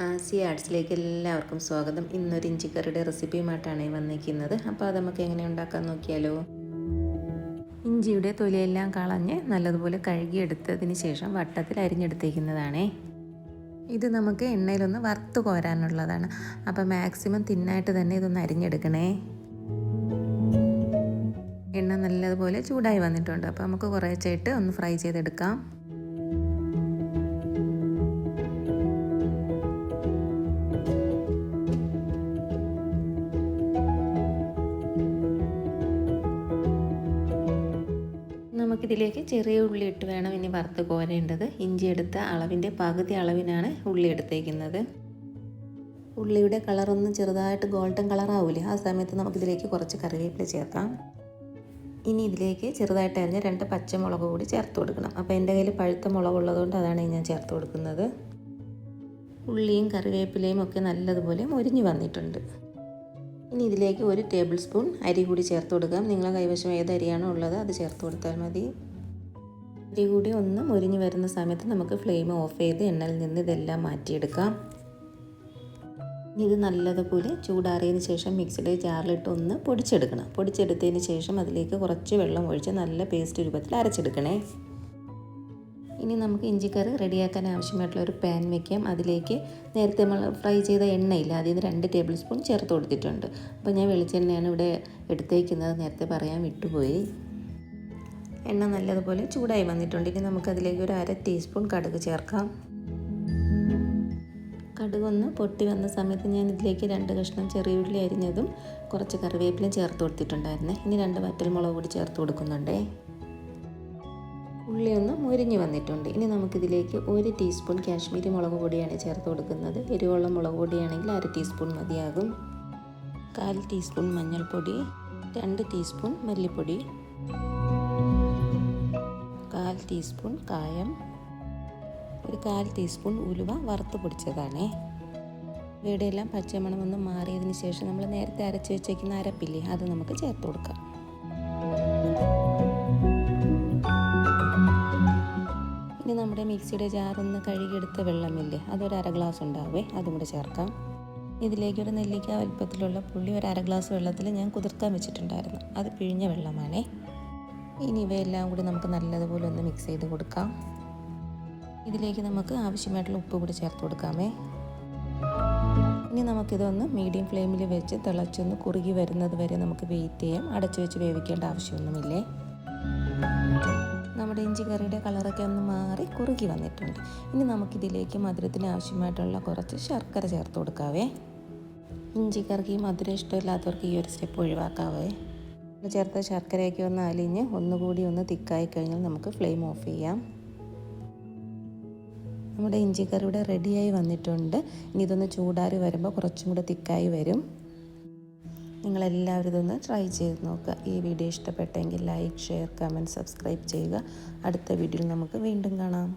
ആസി ആർട്സിലേക്ക് എല്ലാവർക്കും സ്വാഗതം. ഇന്നൊരു ഇഞ്ചിക്കറിയുടെ റെസിപ്പിയുമായിട്ടാണ് വന്നിരിക്കുന്നത്. അപ്പോൾ അത് നമുക്ക് എങ്ങനെ ഉണ്ടാക്കാൻ നോക്കിയാലോ? ഇഞ്ചിയുടെ തൊലിയെല്ലാം കളഞ്ഞ് നല്ലതുപോലെ കഴുകിയെടുത്തതിന് ശേഷം വട്ടത്തിൽ അരിഞ്ഞെടുത്തേക്കുന്നതാണേ. ഇത് നമുക്ക് എണ്ണയിലൊന്ന് വറുത്ത് കോരാനുള്ളതാണ്. അപ്പോൾ മാക്സിമം തിന്നായിട്ട് തന്നെ ഇതൊന്ന് അരിഞ്ഞെടുക്കണേ. എണ്ണ നല്ലതുപോലെ ചൂടായി വന്നിട്ടുണ്ട്. അപ്പോൾ നമുക്ക് കുറേച്ചായിട്ട് ഒന്ന് ഫ്രൈ ചെയ്തെടുക്കാം. നമുക്കിതിലേക്ക് ചെറിയ ഉള്ളി ഇട്ട് വേണം ഇനി വറുത്ത് കോരേണ്ടത്. ഇഞ്ചി എടുത്ത അളവിന്റെ പകുതി അളവിനാണ് ഉള്ളി എടുത്തേക്കുന്നത്. ഉള്ളിയുടെ കളറൊന്ന് ചെറുതായിട്ട് ഗോൾഡൻ കളറാവില്ലേ ആ സമയത്ത് നമുക്കിതിലേക്ക് കുറച്ച് കറിവേപ്പില ചേർക്കാം. ഇനി ഇതിലേക്ക് ചെറുതായിട്ട് അരിഞ്ഞ രണ്ട് പച്ചമുളക് കൂടി ചേർത്ത് കൊടുക്കണം. അപ്പോൾ എന്റെ കയ്യിൽ പഴുത്ത മുളക് ഉള്ളതുകൊണ്ട് അതാണ് ഞാൻ ചേർത്ത് കൊടുക്കുന്നത്. ഉള്ളിയും കറിവേപ്പിലയും ഒക്കെ നല്ലതുപോലെ മുരിഞ്ഞു വന്നിട്ടുണ്ട്. ഇനി ഇതിലേക്ക് ഒരു ടേബിൾ സ്പൂൺ അരി കൂടി ചേർത്ത് കൊടുക്കാം. നിങ്ങളെ കൈവശം ഏത് അരിയാണോ ഉള്ളത് അത് ചേർത്ത് കൊടുത്താൽ മതി. അരി കൂടി ഒന്ന് മുരിഞ്ഞു വരുന്ന സമയത്ത് നമുക്ക് ഫ്ലെയിം ഓഫ് ചെയ്ത് എണ്ണയിൽ നിന്ന് ഇതെല്ലാം മാറ്റിയെടുക്കാം. ഇത് നല്ലതുപോലെ ചൂടാറിയതിന് ശേഷം മിക്സിയുടെ ജാറിലിട്ട് ഒന്ന് പൊടിച്ചെടുക്കണം. പൊടിച്ചെടുത്തതിന് ശേഷം അതിലേക്ക് കുറച്ച് വെള്ളം ഒഴിച്ച് നല്ല പേസ്റ്റ് രൂപത്തിൽ അരച്ചെടുക്കണേ. ഇനി നമുക്ക് ഇഞ്ചിക്കറി റെഡിയാക്കാൻ ആവശ്യമായിട്ടുള്ള ഒരു പാൻ വെക്കാം. അതിലേക്ക് നേരത്തെ നമ്മൾ ഫ്രൈ ചെയ്ത എണ്ണയില്ല അതിൽ നിന്ന് രണ്ട് ടേബിൾ സ്പൂൺ ചേർത്ത് കൊടുത്തിട്ടുണ്ട്. അപ്പോൾ ഞാൻ വെളിച്ചെണ്ണയാണ് ഇവിടെ എടുത്തേക്കുന്നത്. നേരത്തെ പറയാൻ വിട്ടുപോയി. എണ്ണ നല്ലതുപോലെ ചൂടായി വന്നിട്ടുണ്ട്. ഇനി നമുക്കതിലേക്ക് ഒരു അര ടീസ്പൂൺ കടുക് ചേർക്കാം. കടുകൊന്ന് പൊട്ടി വന്ന സമയത്ത് ഞാൻ ഇതിലേക്ക് രണ്ട് കഷ്ണം ചെറിയ ഉള്ളി അരിഞ്ഞതും കുറച്ച് കറിവേപ്പിലയും ചേർത്ത് കൊടുത്തിട്ടുണ്ടായിരുന്നു. ഇനി രണ്ട് വറ്റൽമുളക് കൂടി ചേർത്ത് കൊടുക്കുന്നുണ്ടേ. ഉള്ളി ഒന്ന് മുരിഞ്ഞ് വന്നിട്ടുണ്ട്. ഇനി നമുക്കിതിലേക്ക് ഒരു ടീസ്പൂൺ കാശ്മീരി മുളക് പൊടിയാണ് ചേർത്ത് കൊടുക്കുന്നത്. എരിവുള്ള മുളക് പൊടിയാണെങ്കിൽ അര ടീസ്പൂൺ മതിയാകും. കാൽ ടീസ്പൂൺ മഞ്ഞൾപ്പൊടി രണ്ട് ടീസ്പൂൺ മല്ലിപ്പൊടി കാൽ ടീസ്പൂൺ കായം ഒരു കാൽ ടീസ്പൂൺ ഉലുവ വറുത്ത് പൊടിച്ചതാണേ. ഇവയുടെയെല്ലാം പച്ചമണം ഒന്ന് മാറിയതിന് ശേഷം നമ്മൾ നേരത്തെ അരച്ച് വെച്ചേക്കുന്ന അരപ്പില്ലേ അത് നമുക്ക് ചേർത്ത് കൊടുക്കാം. നമ്മുടെ മിക്സിയുടെ ജാറൊന്ന് കഴുകിയെടുത്ത വെള്ളമില്ലേ? അതൊരു അര ഗ്ലാസ് ഉണ്ടാവേ അതും കൂടെ ചേർക്കാം. ഇതിലേക്ക് ഒരു നെല്ലിക്ക വലുപ്പത്തിലുള്ള പുള്ളി ഒരു അര ഗ്ലാസ് വെള്ളത്തിൽ ഞാൻ കുതിർക്കാൻ വെച്ചിട്ടുണ്ടായിരുന്നു. അത് പിഴിഞ്ഞ വെള്ളമാണേ. ഇനി ഇവയെല്ലാം കൂടി നമുക്ക് നല്ലതുപോലെ ഒന്ന് മിക്സ് ചെയ്ത് കൊടുക്കാം. ഇതിലേക്ക് നമുക്ക് ആവശ്യമായിട്ടുള്ള ഉപ്പ് കൂടി ചേർത്ത് കൊടുക്കാമേ. ഇനി നമുക്കിതൊന്ന് മീഡിയം ഫ്ലെയിമിൽ വെച്ച് തിളച്ചൊന്ന് കുറുകി വരുന്നത് വരെ നമുക്ക് വെയിറ്റ് ചെയ്യാം. അടച്ചു വെച്ച് വേവിക്കേണ്ട ആവശ്യമൊന്നുമില്ലേ? നമ്മുടെ ഇഞ്ചി കറിയുടെ കളറൊക്കെ ഒന്ന് മാറി കുറുകി വന്നിട്ടുണ്ട്. ഇനി നമുക്കിതിലേക്ക് മധുരത്തിന് ആവശ്യമായിട്ടുള്ള കുറച്ച് ശർക്കര ചേർത്ത് കൊടുക്കാവേ. ഇഞ്ചി കറിക്ക് മധുരം ഇഷ്ടമില്ലാത്തവർക്ക് ഈ ഒരു സ്റ്റെപ്പ് ഒഴിവാക്കാവേ. ചേർത്ത ശർക്കരയൊക്കെ ഒന്ന് അലിഞ്ഞ് ഒന്നുകൂടി ഒന്ന് തിക്കായി കഴിഞ്ഞാൽ നമുക്ക് ഫ്ലെയിം ഓഫ് ചെയ്യാം. നമ്മുടെ ഇഞ്ചിക്കറി ഇവിടെ റെഡിയായി വന്നിട്ടുണ്ട്. ഇനി ഇതൊന്ന് ചൂടാറി വരുമ്പോൾ കുറച്ചും കൂടെ തിക്കായി വരും. നിങ്ങളെല്ലാവരും ഇതൊന്ന് ട്രൈ ചെയ്ത് നോക്കുക ഈ വീഡിയോ ഇഷ്ടപ്പെട്ടെങ്കിൽ ലൈക്ക് ഷെയർ കമന്റ് സബ്സ്ക്രൈബ് ചെയ്യുക. അടുത്ത വീഡിയോയിൽ നമുക്ക് വീണ്ടും കാണാം.